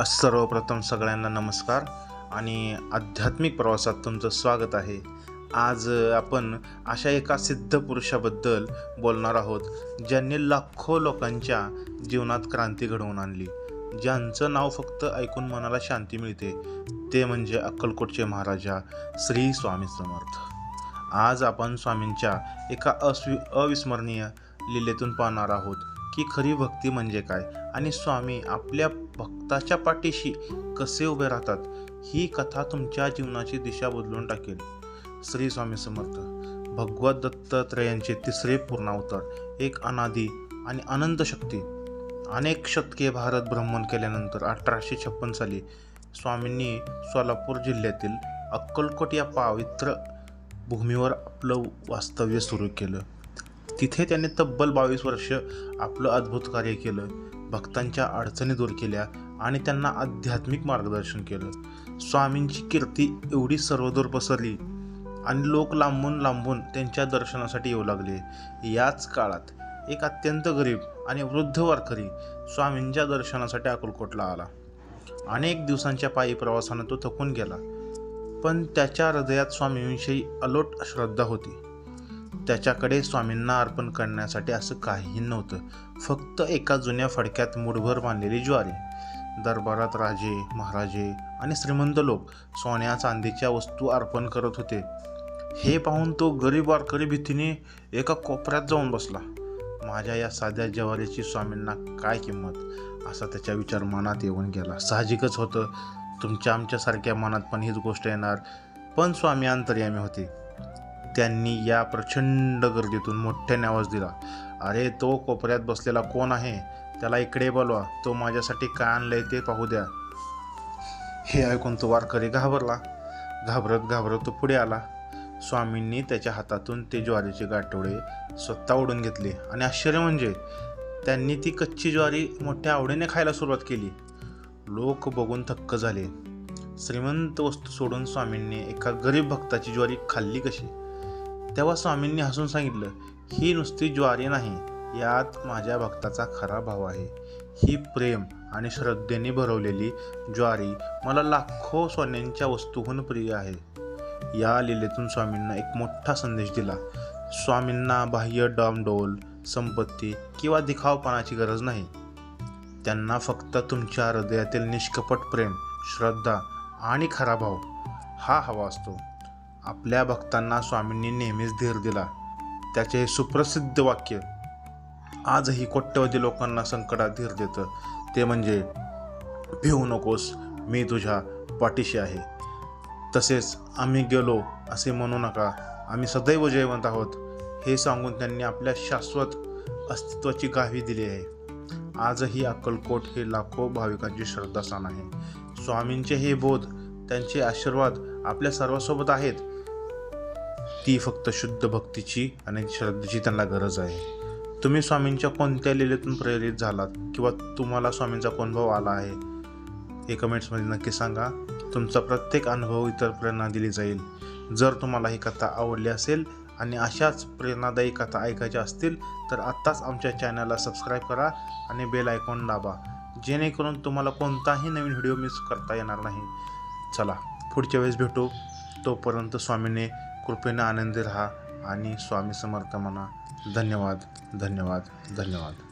सर्वप्रथम सगळ्यांना नमस्कार आणि आध्यात्मिक प्रवासात तुमचं स्वागत आहे. आज आपण अशा एका सिद्ध पुरुषाबद्दल बोलणार आहोत ज्यांनी लाखो लोकांच्या जीवनात क्रांती घडवून आणली. ज्यांचं नाव फक्त ऐकून मनाला शांती मिळते ते म्हणजे अक्कलकोटचे महाराजा श्री स्वामी समर्थ. आज आपण स्वामींच्या एका अस्वि अविस्मरणीय लिलेतून पाहणार आहोत. की खरी भक्ती म्हणजे काय? आणि स्वामी आपल्या भक्ताच्या पाठीशी कसे उभे राहतात? ही कथा तुमच्या जीवनाची दिशा बदलून टाकेल. श्री स्वामी समर्थ. भगवत दत्तात्रयांचे तिसरे पूर्णावतार एक अनादी आणि अनंत शक्ती. अनेक शतके भारत भ्रमण केल्यानंतर अठराशे छप्पन साली स्वामींनी सोलापूर जिल्ह्यातील अक्कलकोट या पवित्र भूमीवर आपलं वास्तव्य सुरू केलं. तिथे त्याने तब्बल बावीस वर्ष आपलं अद्भुत कार्य केलं भक्तांच्या अडचणी दूर केल्या आणि त्यांना आध्यात्मिक मार्गदर्शन केलं. स्वामींची कीर्ती एवढी सर्वदूर पसरली आणि लोक लांबून लांबून त्यांच्या दर्शनासाठी येऊ लागले. याच काळात एक अत्यंत गरीब आणि वृद्ध वारकरी स्वामींच्या दर्शनासाठी अकोलकोटला आला. अनेक दिवसांच्या पायी प्रवासानं तो थकून गेला पण त्याच्या हृदयात स्वामींविषयी अलोट श्रद्धा होती. त्याच्याकडे स्वामींना अर्पण करण्यासाठी असं काहीही नव्हतं. फक्त एका जुन्या फडक्यात मुठभर बांधलेली ज्वारी. दरबारात राजे महाराजे आणि श्रीमंत लोक सोन्या चांदीच्या वस्तू अर्पण करत होते. हे पाहून तो गरीब वारकरी भीतीने एका कोपऱ्यात जाऊन बसला. माझ्या या साध्या ज्वारीची स्वामींना काय किंमत? असा त्याच्या विचार मनात येऊन गेला. साहजिकच होतं. तुमच्या आमच्यासारख्या मनात पण हीच गोष्ट येणार. पण स्वामी अंतर्यामी होते. त्यांनी या प्रचंड गर्दीतून मोठ्याने आवाज दिला. अरे तो कोपऱ्यात बसलेला कोण आहे? त्याला इकडे बोलवा. तो माझ्यासाठी काय आणलंय ते पाहू द्या. हे ऐकून तो वारकरी घाबरला. घाबरत घाबरत तो पुढे आला. स्वामींनी त्याच्या हातातून ते ज्वारीचे गाठोडे स्वतः ओढून घेतले. आणि आश्चर्य म्हणजे त्यांनी ती कच्ची ज्वारी मोठ्या आवडीने खायला सुरुवात केली. लोक बघून थक्क झाले. श्रीमंत वस्तू सोडून स्वामींनी एका गरीब भक्ताची ज्वारी खाल्ली कशी? तेव्हा स्वामींनी हसून सांगितलं ही नुसती ज्वारी नाही यात माझ्या भक्ताचा खरा भाव आहे. ही प्रेम आणि श्रद्धेने भरवलेली ज्वारी मला लाखो सोन्यांच्या वस्तूहून प्रिय आहे. या लिलेतून स्वामींना एक मोठा संदेश दिला. स्वामींना बाह्य डामडोल संपत्ती किंवा दिखावपणाची गरज नाही. त्यांना फक्त तुमच्या हृदयातील निष्कपट प्रेम श्रद्धा आणि खरा भाव हा हवा असतो. आपल्या भक्तांना स्वामींनी नेहमीच धीर दिला. त्याचे हे सुप्रसिद्ध वाक्य आजही कोट्यवधी लोकांना संकटात धीर देतं. ते म्हणजे भिवू नकोस मी तुझ्या पाठीशी आहे. तसेच आम्ही गेलो असे म्हणू नका. आम्ही सदैव जयवंत आहोत. हे सांगून त्यांनी आपल्या शाश्वत अस्तित्वाची गावी दिली आहे. आजही अक्कलकोट हे लाखो भाविकांची श्रद्धास्थान आहे. स्वामींचे हे बोध त्यांचे आशीर्वाद आपल्या सर्वांसोबत आहेत. ती फक्त शुद्ध भक्तीची आणि श्रद्धेची त्यांना गरज आहे. तुम्ही स्वामींच्या कोणत्या लिलेतून प्रेरित झालात किंवा तुम्हाला स्वामींचा अनुभव आला आहे? हे कमेंट्समध्ये नक्की सांगा. तुमचा प्रत्येक अनुभव इतर प्रेरणा दिली जाईल. जर तुम्हाला ही कथा आवडली असेल आणि अशाच प्रेरणादायी कथा ऐकायच्या असतील तर आत्ताच आमच्या चॅनलला सबस्क्राईब करा आणि बेल आयकॉन दाबा. जेणेकरून तुम्हाला कोणताही नवीन व्हिडिओ मिस करता येणार नाही. चला पुढच्या वेळेस भेटू. तोपर्यंत स्वामीने कृपेनं आनंदी राहा आणि स्वामी समर्थ म्हणा. धन्यवाद धन्यवाद धन्यवाद.